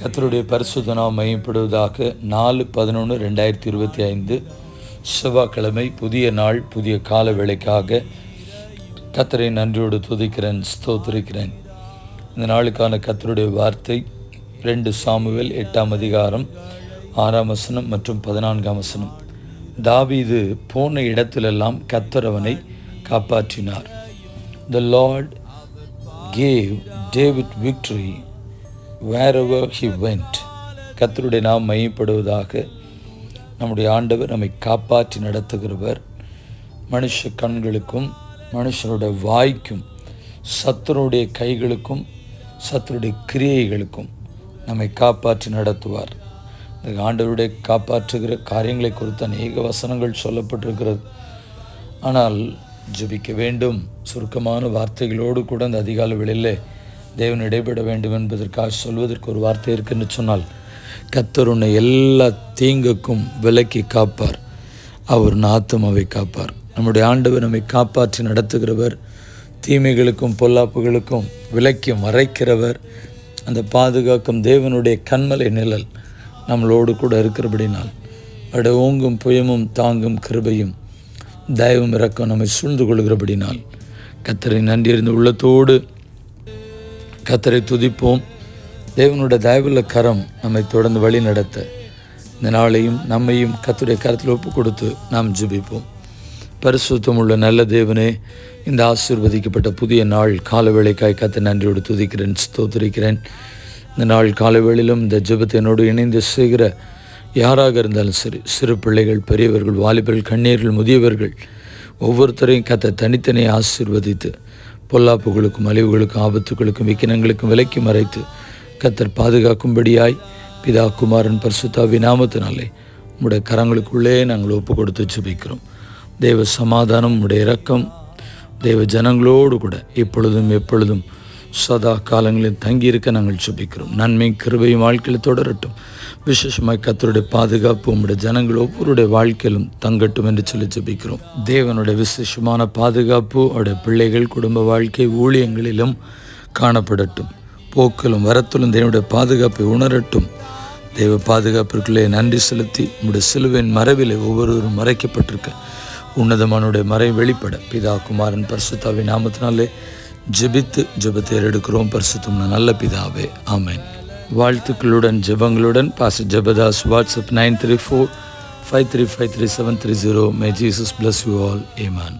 கத்தருடைய பரிசுத்த நாம் மையப்படுவதாக நாலு பதினொன்று ரெண்டாயிரத்தி இருபத்தி ஐந்து செவ்வாய்க்கிழமை புதிய நாள் புதிய கால வேலைக்காக கத்தரை நன்றியோடு துதிக்கிறேன் ஸ்தோத்திருக்கிறேன். இந்த நாளுக்கான கத்தருடைய வார்த்தை ரெண்டு சாமுவேல் எட்டாம் அதிகாரம் ஆறாம் வசனம் மற்றும் பதினான்காம் வசனம். தாவீது போன இடத்திலெல்லாம் கத்தரவனை காப்பாற்றினார். The lord gave David victory wherever he went கத்தருடைய நாம் மையப்படுவதாக நம்முடைய ஆண்டவர் நம்மை காப்பாற்றி நடத்துகிறவர். மனுஷ கண்களுக்கும் மனுஷனுடைய வாய்க்கும் சத்தருடைய கைகளுக்கும் சத்துருடைய கிரியைகளுக்கும் நம்மை காப்பாற்றி நடத்துவார். இந்த ஆண்டவருடைய காப்பாற்றுகிற காரியங்களை குறித்து அநேக வசனங்கள் சொல்லப்பட்டிருக்கிறது. ஆனால் ஜெபிக்க வேண்டும். சுருக்கமான வார்த்தைகளோடு கூட அந்த அதிகால வேளையிலே தேவன் இடைபெற வேண்டும் என்பதற்காக சொல்வதற்கு ஒரு வார்த்தை இருக்குன்னு சொன்னால் கத்தர் உன்னை எல்லா தீங்குக்கும் விலக்கி காப்பார். அவர் நாத்துமாவை காப்பார். நம்முடைய ஆண்டவர் நம்மை காப்பாற்றி நடத்துகிறவர் தீமைகளுக்கும் பொல்லாப்புகளுக்கும் விலக்கி மறைக்கிறவர். அந்த பாதுகாக்கும் தேவனுடைய கண்மலை நிழல் நம்மளோடு கூட இருக்கிறபடினால் அட ஓங்கும் புயமும் தாங்கும் கிருபையும் தயவும் இறக்கம் நம்மை சூழ்ந்து கொள்கிறபடினால் கத்தரை இருந்த உள்ளத்தோடு கத்தரை துதிப்போம். தேவனுடைய தயவுள்ள கரம் நம்மை தொடர்ந்து வழி நடத்த. இந்த நாளையும் நம்மையும் கத்துடைய கரத்தில் ஒப்பு கொடுத்து நாம் ஜுபிப்போம். பரிசுத்தம் உள்ள நல்ல தேவனே இந்த ஆசீர்வதிக்கப்பட்ட புதிய நாள் காலவேளைக்காய் கத்த நன்றியோடு துதிக்கிறேன் ஸ்தோத்திரிக்கிறேன். இந்த நாள் காலவேளிலும் இந்த ஜபத்தினோடு இணைந்து செய்கிற யாராக இருந்தாலும் சரி சிறு பிள்ளைகள் பெரியவர்கள் வாலிபர்கள் கண்ணீர்கள் முதியவர்கள் ஒவ்வொருத்தரையும் கத்த தனித்தனியை ஆசீர்வதித்து பொல்லாப்புகளுக்கும் அழிவுகளுக்கும் ஆபத்துகளுக்கும் விக்கினங்களுக்கும் விலைக்கு மறைத்து கத்தர் பாதுகாக்கும்படியாய் பிதா குமாரன் பரிசுத்தாவி நாமத்தினாலே உம்முடைய கரங்களுக்குள்ளே நாங்கள் ஒப்பு கொடுத்து சுபிக்கிறோம் தேவ சமாதானம் உடைய இரக்கம் தேவ ஜனங்களோடு கூட இப்பொழுதும் எப்பொழுதும் சதா காலங்களில் தங்கியிருக்க நாங்கள் சுபிக்கிறோம் நன்மை கிருபையும் வாழ்க்கையில் தொடரட்டும். விசேஷமாய் கத்தருடைய பாதுகாப்பு உம்முடைய ஜனங்கள் ஒவ்வொருடைய வாழ்க்கையிலும் தங்கட்டும் என்று சொல்லி ஜபிக்கிறோம். தேவனுடைய விசேஷமான பாதுகாப்பு அவருடைய பிள்ளைகள் குடும்ப வாழ்க்கை ஊழியங்களிலும் காணப்படட்டும். போக்கிலும் வரத்திலும் தேவனுடைய பாதுகாப்பை உணரட்டும். தெய்வ பாதுகாப்பிற்குள்ளே நன்றி செலுத்தி உம்முடைய சிலுவின் மறைவிலே ஒவ்வொருவரும் மறைக்கப்பட்டிருக்க. உன்னதமானுடைய மறை வெளிப்பட. பிதா குமாரன் பரிசுத்தாவின் நாமத்தினாலே ஜெபித்து ஜெபத்தை எடுக்கிறோம் பரிசுத்தம் நல்ல பிதாவே ஆமேன். வாழ்த்துக்களுடன் ஜெபங்களுடன் பாச Jebadas WhatsApp nine three four five three five three seven three zero. May Jesus bless you all Heman